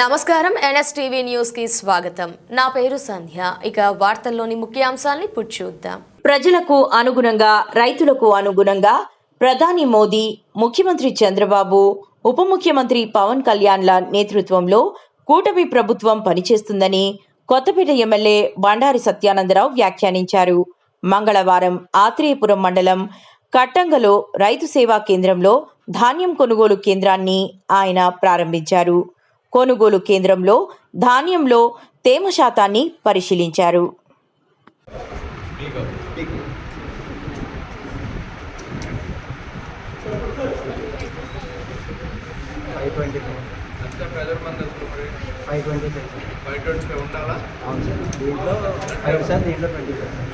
నమస్కారం. ఎన్ఎస్టీవీ న్యూస్కి స్వాగతం. నా పేరు సంధ్య. ఇక వార్తల్లోని ముఖ్యాంశాల్ని ఇప్పుడు చూద్దాం. ప్రజలకు అనుగుణంగా రైతులకు అనుగుణంగా ప్రధాని మోదీ ముఖ్యమంత్రి చంద్రబాబు ఉప ముఖ్యమంత్రి పవన్ కళ్యాణ్ల నేతృత్వంలో కూటమి ప్రభుత్వం పనిచేస్తుందని కొత్తపేట ఎమ్మెల్యే బండారి సత్యానందరావు వ్యాఖ్యానించారు. మంగళవారం ఆత్రేయపురం మండలం కట్టంగలో రైతు సేవా కేంద్రంలో ధాన్యం కొనుగోలు కేంద్రాన్ని ఆయన ప్రారంభించారు. కొనుగోలు కేంద్రంలో ధాన్యంలో తేమ శాతాన్ని పరిశీలించారు five twenty five five twenty five sir ఉండాలా అవును సార్ దీంట్లో ఫైవ్ సార్ దీంట్లో twenty five sir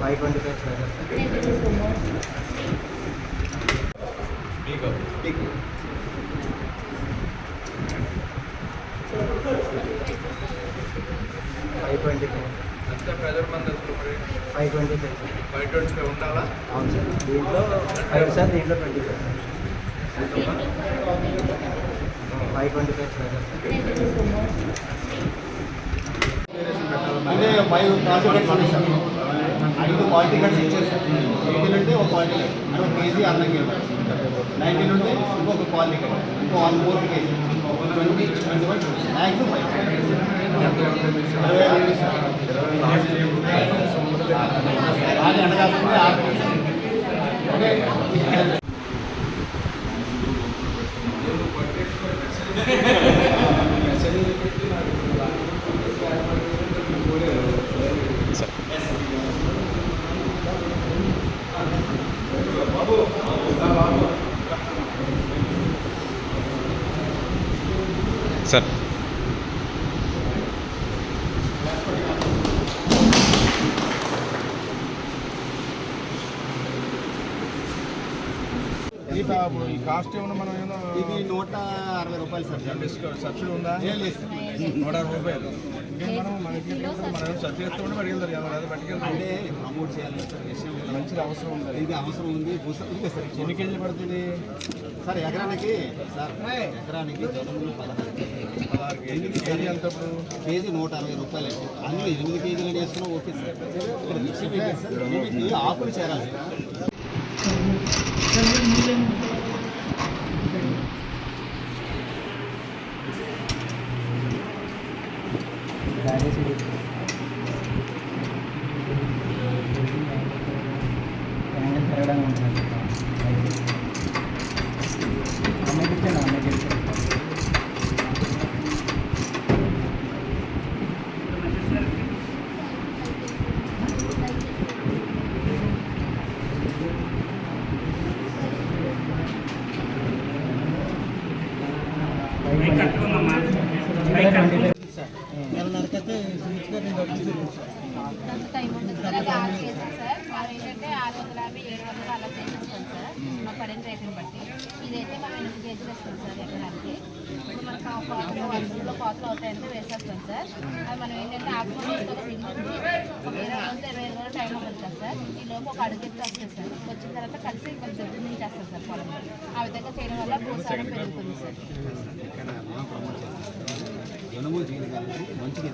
five twenty five sir peak peak twenty five అంత ప్రెజర్ మంది వస్తుంది మరి five twenty five. Sir five twenty five ఉండాలా? అవును సార్. దీంట్లో ఫైవ్ సార్ దీంట్లో twenty five. Sir five twenty five sir. అంటే ఫైవ్ సార్. ఐదు క్వాలిటీ కార్డ్స్ ఇచ్చారు సార్. ఎయిటీన్ ఉంటే ఒక క్వాలిటీ కార్డ్ అంటే ఒక కేజీ అన్నం కేజీ. నైన్టీన్ ఉంటే ఇంకొక క్వాలిటీ కార్డ్ ఇంకో one four KG twenty twenty one maximum బాగా ఎండగాస్తుంది சார் ఈ కాస్ట్ మనం ఏమన్నా ఇది నూట అరవై రూపాయలు సార్. డిస్కౌంట్? సబ్సిడీ ఉందా? ఏం లేదు సార్. నూట అరవై రూపాయలు. ఇంకేం మనం మనకి మనం సబ్సిడీ కదా పట్టుకెళ్తాం. అంటే ప్రమోట్ చేయాలి సార్. మంచిది అవసరం ఉంది. ఇది అవసరం ఉంది. ఉంది సార్. ఎన్ని కేజీలు పడుతుంది? సార్ ఎకరానికి సార్ ఎకరానికి పదహారు పదహారు కేజీలు. కేజీ ఎంత కేజీ నూట అరవై రూపాయలు అందులో ఎనిమిది కేజీలు వేసుకున్నా ఓకే సార్. విషయం ఏంటి సార్. ఎనిమిది ఆకులు నెలన్నరకైతే అంత టైం ఉంటుంది సార్ ఏంటంటే ఆరు వందల యాభై ఏడు వందలు అలా చేసేస్తాం సార్. మా పడిన రేటుని బట్టి ఇదైతే మనం ఎనిమిది కేజీలు ఇస్తాం సార్. ఎకరానికి ఇప్పుడు మనకు అవుతాయంటే వేసేస్తాం సార్ అది మనం ఏంటంటే ఆకుకూర ఒక ఇరవై రోజులు ఇరవై రోజులు టైం ఉంటుంది సార్ ఈ లోపు ఒక అడుగు ఎత్తు వస్తుంది సార్ వచ్చిన తర్వాత కలిసి కొంచెం దగ్గర సార్ పొలం ఆ విధంగా చేయడం వల్ల భూసారం పెరుగుతుంది సార్ మంచిగా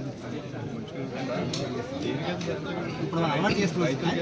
ఇప్పుడు అలవాటు చేస్తున్నాం సార్.